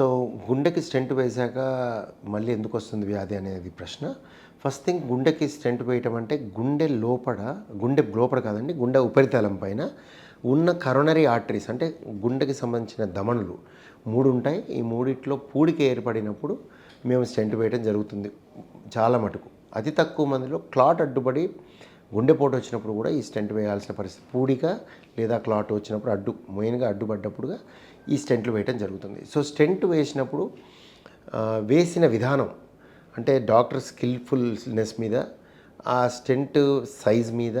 So గుండెకి stent వేశాక మళ్ళీ ఎందుకు వస్తుంది వ్యాధి అనేది ప్రశ్న. ఫస్ట్ థింగ్ గుండెకి స్టెంట్ వేయటం అంటే గుండె లోపల గుండె లోపల కాదండి గుండె ఉపరితలం పైన ఉన్న కరోనరీ ఆర్టరీస్ అంటే గుండెకి సంబంధించిన దమనులు మూడు ఉంటాయి. ఈ మూడిట్లో పూడిక ఏర్పడినప్పుడు మేము స్టెంట్ వేయడం జరుగుతుంది చాలా మటుకు. అతి తక్కువ మందిలో క్లాట్ అడ్డుపడి గుండెపోటు వచ్చినప్పుడు కూడా ఈ స్టెంట్ వేయాల్సిన పరిస్థితి. పూడిక లేదా క్లాట్ వచ్చినప్పుడు అడ్డు మెయిన్గా అడ్డుపడ్డప్పుడుగా ఈ స్టెంట్లు వేయటం జరుగుతుంది. సో స్టెంట్ వేసినప్పుడు వేసిన విధానం అంటే డాక్టర్ స్కిల్ఫుల్నెస్ మీద ఆ స్టెంట్ సైజ్ మీద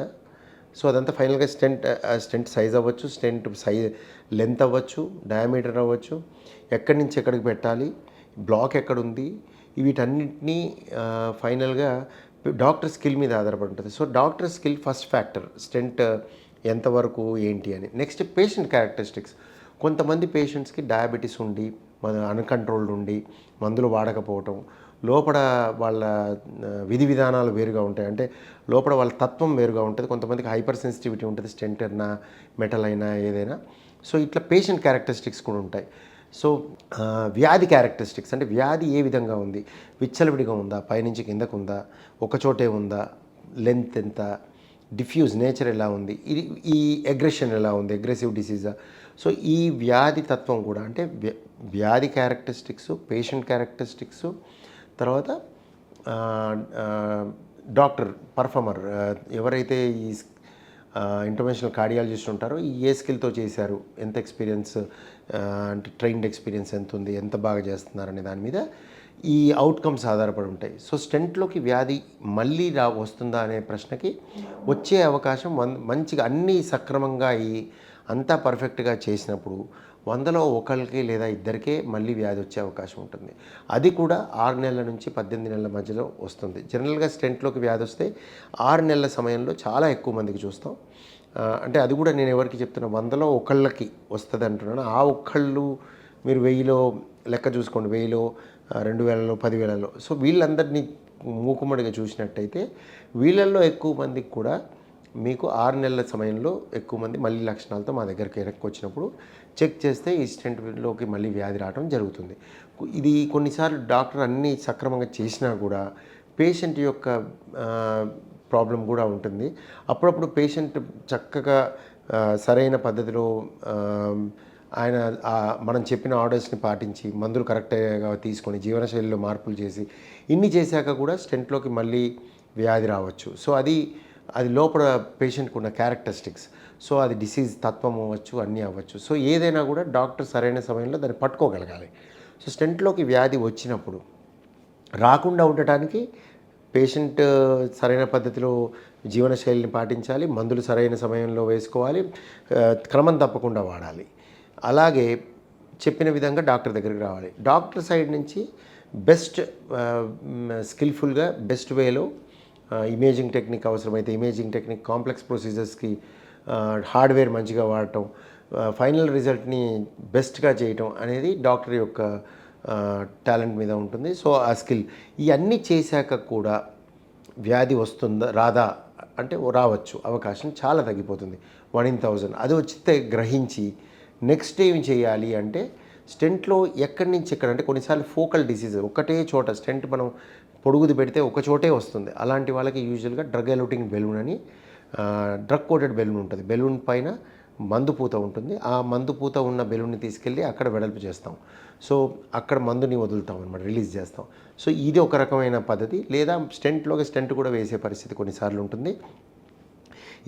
సో అదంతా ఫైనల్గా స్టెంట్ స్టెంట్ సైజ్ అవ్వచ్చు స్టెంట్ సైజ్ లెంత్ అవ్వచ్చు డయామీటర్ అవ్వచ్చు ఎక్కడి నుంచి ఎక్కడికి పెట్టాలి బ్లాక్ ఎక్కడ ఉంది వీటన్నిటినీ ఫైనల్గా డాక్టర్ స్కిల్ మీద ఆధారపడి ఉంటుంది so doctor skill first factor. Stent ఎంతవరకు ఏంటి అని. Next patient characteristics. కొంతమంది పేషెంట్స్కి డయాబెటీస్ ఉండి మన అన్కంట్రోల్డ్ ఉండి మందులు వాడకపోవటం లోపల వాళ్ళ విధి విధానాలు వేరుగా ఉంటాయి. అంటే లోపల వాళ్ళ తత్వం వేరుగా ఉంటుంది. కొంతమందికి హైపర్ సెన్సిటివిటీ ఉంటుంది. స్టెంట్ అయినా మెటల్ అయినా ఏదైనా. సో ఇట్లా పేషెంట్ క్యారెక్టరిస్టిక్స్ కూడా ఉంటాయి. సో వ్యాధి క్యారెక్టరిస్టిక్స్ అంటే వ్యాధి ఏ విధంగా ఉంది? విచ్చలవిడిగా ఉందా? పైనుంచి కిందకు ఉందా ఒక చోటే ఉందా? లెంత్ ఎంత? డిఫ్యూజ్ నేచర్ ఎలా ఉంది? ఇది ఈ అగ్రెషన్ ఎలా ఉంది? అగ్రెసివ్ డిసీజా. సో ఈ వ్యాధి తత్వం కూడా అంటే వ్యాధి క్యారెక్టరిస్టిక్స్ పేషెంట్ క్యారెక్టరిస్టిక్స్ తర్వాత డాక్టర్ పర్ఫార్మర్ ఎవరైతే ఈ ఇంటర్నేషనల్ కార్డియాలజిస్ట్ ఉంటారు. ఈ ఏ స్కిల్తో చేశారు? ఎంత ఎక్స్పీరియన్స్ అంటే ట్రైన్డ్ ఎక్స్పీరియన్స్ ఎంత ఉంది? ఎంత బాగా చేస్తున్నారు అనే దాని మీద ఈ అవుట్కమ్స్ ఆధారపడి ఉంటాయి. సో స్టెంట్లోకి వ్యాధి మళ్ళీ రా వస్తుందా అనే ప్రశ్నకి వచ్చే అవకాశం వన్ మంచిగా అన్నీ సక్రమంగా అయ్యి అంతా పర్ఫెక్ట్గా చేసినప్పుడు వందలో ఒకరికి లేదా ఇద్దరికే మళ్ళీ వ్యాధి వచ్చే అవకాశం ఉంటుంది. అది కూడా ఆరు నెలల నుంచి పద్దెనిమిది నెలల మధ్యలో వస్తుంది. జనరల్గా స్టెంట్లోకి వ్యాధి వస్తే ఆరు నెలల సమయంలో చాలా ఎక్కువ మందికి చూస్తాం. అంటే అది కూడా నేను ఎవరికి చెప్తున్నా వందలో ఒకళ్ళకి వస్తుంది అంటున్నాను. ఆ ఒక్కళ్ళు మీరు వెయ్యిలో లెక్క చూసుకోండి వెయ్యిలో రెండు వేలలో పదివేలలో సో వీళ్ళందరినీ మూకుమ్మడిగా చూసినట్టయితే వీళ్ళల్లో ఎక్కువ మందికి కూడా మీకు ఆరు నెలల సమయంలో ఎక్కువ మంది మళ్ళీ లక్షణాలతో మా దగ్గరికి వెనక్కి వచ్చినప్పుడు చెక్ చేస్తే ఈ స్టెంట్లోకి మళ్ళీ వ్యాధి రావడం జరుగుతుంది. ఇది కొన్నిసార్లు డాక్టర్ అన్నీ సక్రమంగా చేసినా కూడా పేషెంట్ యొక్క ప్రాబ్లం కూడా ఉంటుంది. అప్పుడప్పుడు పేషెంట్ చక్కగా సరైన పద్ధతిలో ఆయన మనం చెప్పిన ఆర్డర్స్ని పాటించి మందులు కరెక్ట్గా తీసుకొని జీవనశైలిలో మార్పులు చేసి ఇన్ని చేశాక కూడా స్టెంట్లోకి మళ్ళీ వ్యాధి రావచ్చు. సో అది అది లోపల పేషెంట్కి ఉన్న క్యారెక్టరిస్టిక్స్ సో అది డిసీజ్ తత్వం అవ్వచ్చు అన్నీ అవ్వచ్చు. సో ఏదైనా కూడా డాక్టర్ సరైన సమయంలో దాన్ని పట్టుకోగలగాలి. సో స్టెంట్లోకి వ్యాధి వచ్చినప్పుడు రాకుండా ఉండటానికి పేషెంట్ సరైన పద్ధతిలో జీవనశైలిని పాటించాలి మందులు సరైన సమయంలో వేసుకోవాలి క్రమం తప్పకుండా వాడాలి. అలాగే చెప్పిన విధంగా డాక్టర్ దగ్గరికి రావాలి. డాక్టర్ సైడ్ నుంచి బెస్ట్ స్కిల్ఫుల్గా బెస్ట్ వేలో ఇమేజింగ్ టెక్నిక్ అవసరమైతే ఇమేజింగ్ టెక్నిక్ కాంప్లెక్స్ ప్రొసీజర్స్కి హార్డ్వేర్ మంచిగా వాడటం ఫైనల్ రిజల్ట్ని బెస్ట్గా చేయటం అనేది డాక్టర్ యొక్క టాలెంట్ మీద ఉంటుంది. సో ఆ స్కిల్ ఇవన్నీ చేశాక కూడా వ్యాధి వస్తుందా రాదా? అంటే రావచ్చు. అవకాశం చాలా తగ్గిపోతుంది. వన్ ఇన్ థౌజండ్ అది వచ్చితే గ్రహించి నెక్స్ట్ ఏం చేయాలి అంటే స్టెంట్లో ఎక్కడి నుంచి ఎక్కడ? అంటే కొన్నిసార్లు ఫోకల్ డిసీజ్ ఒకటే చోట స్టెంట్ మనం పొడుగుది పెడితే ఒక చోటే వస్తుంది. అలాంటి వాళ్ళకి యూజువల్గా డ్రగ్ ఎలూటింగ్ బెలూన్ అని డ్రగ్ కోటెడ్ బెలూన్ ఉంటుంది. బెలూన్ పైన మందు పూత ఉంటుంది. ఆ మందు పూత ఉన్న బెలూన్ని తీసుకెళ్ళి అక్కడ వెడల్పు చేస్తాం. సో అక్కడ మందుని వదులుతాం అనమాట రిలీజ్ చేస్తాం. సో ఇది ఒక రకమైన పద్ధతి. లేదా స్టెంట్లోకి స్టెంట్ కూడా వేసే పరిస్థితి కొన్నిసార్లు ఉంటుంది.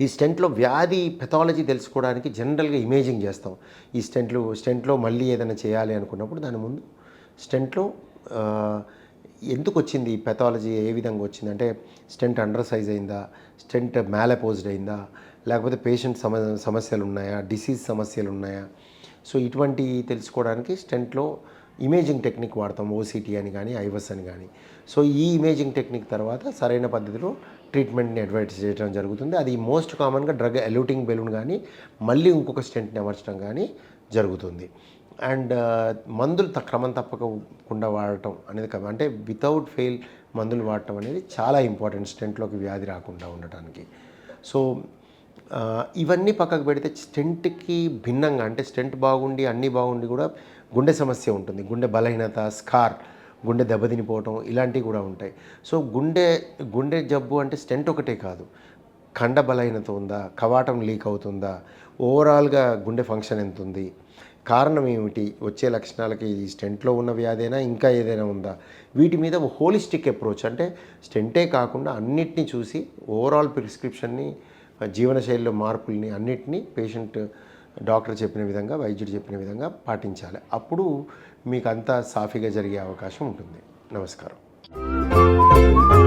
ఈ స్టెంట్లో వ్యాధి పెథాలజీ తెలుసుకోవడానికి జనరల్గా ఇమేజింగ్ చేస్తాం. ఈ స్టెంట్లు స్టెంట్లో మళ్ళీ ఏదైనా చేయాలి అనుకున్నప్పుడు దాని ముందు స్టెంట్లో ఎందుకు వచ్చింది ఈ పెథాలజీ ఏ విధంగా వచ్చింది? అంటే స్టెంట్ అండర్ సైజ్ అయిందా? స్టెంట్ మ్యాలపోజ్డ్ అయిందా? లేకపోతే పేషెంట్ సమ సమస్యలు ఉన్నాయా? డిసీజ్ సమస్యలు ఉన్నాయా? సో ఇటువంటి తెలుసుకోవడానికి స్టెంట్లో ఇమేజింగ్ టెక్నిక్ వాడతాం. ఓసీటీ అని కానీ ఐవస్ అని కానీ. సో ఈ ఇమేజింగ్ టెక్నిక్ తర్వాత సరైన పద్ధతిలో ట్రీట్మెంట్ని అడ్వైజ్ చేయడం జరుగుతుంది. అది మోస్ట్ కామన్గా డ్రగ్ ఎల్యూటింగ్ బెలూన్ కానీ మళ్ళీ ఇంకొక స్టెంట్ని అమర్చడం కానీ జరుగుతుంది. అండ్ మందులు త- క్రమం తప్పకుండా వాడటం అనేది కాదు. అంటే వితౌట్ ఫెయిల్ మందులు వాడటం అనేది చాలా ఇంపార్టెంట్ స్టెంట్లోకి వ్యాధి రాకుండా ఉండటానికి. సో ఇవన్నీ పక్కకు పెడితే స్టెంట్కి భిన్నంగా అంటే స్టెంట్ బాగుండి అన్నీ బాగుండి కూడా గుండె సమస్య ఉంటుంది. గుండె బలహీనత స్కార్ గుండె దెబ్బతినిపోవటం ఇలాంటివి కూడా ఉంటాయి. సో గుండె గుండె జబ్బు అంటే స్టెంట్ ఒకటే కాదు. కండ బలహీనత ఉందా? కవాటం లీక్ అవుతుందా? ఓవరాల్గా గుండె ఫంక్షన్ ఎంత ఉంది కారణం ఏమిటి? వచ్చే లక్షణాలకి ఈ స్టెంట్లో ఉన్న వ్యాధైనా? ఇంకా ఏదైనా ఉందా? వీటి మీద హోలిస్టిక్ అప్రోచ్ అంటే స్టెంటే కాకుండా అన్నిటినీ చూసి ఓవరాల్ ప్రిస్క్రిప్షన్ని జీవనశైలిలో మార్పుల్ని అన్నిటినీ పేషెంట్ డాక్టర్ చెప్పిన విధంగా వైద్యుడు చెప్పిన విధంగా పాటించాలి. అప్పుడు మీకు అంతా సాఫీగా జరిగే అవకాశం ఉంటుంది. నమస్కారం.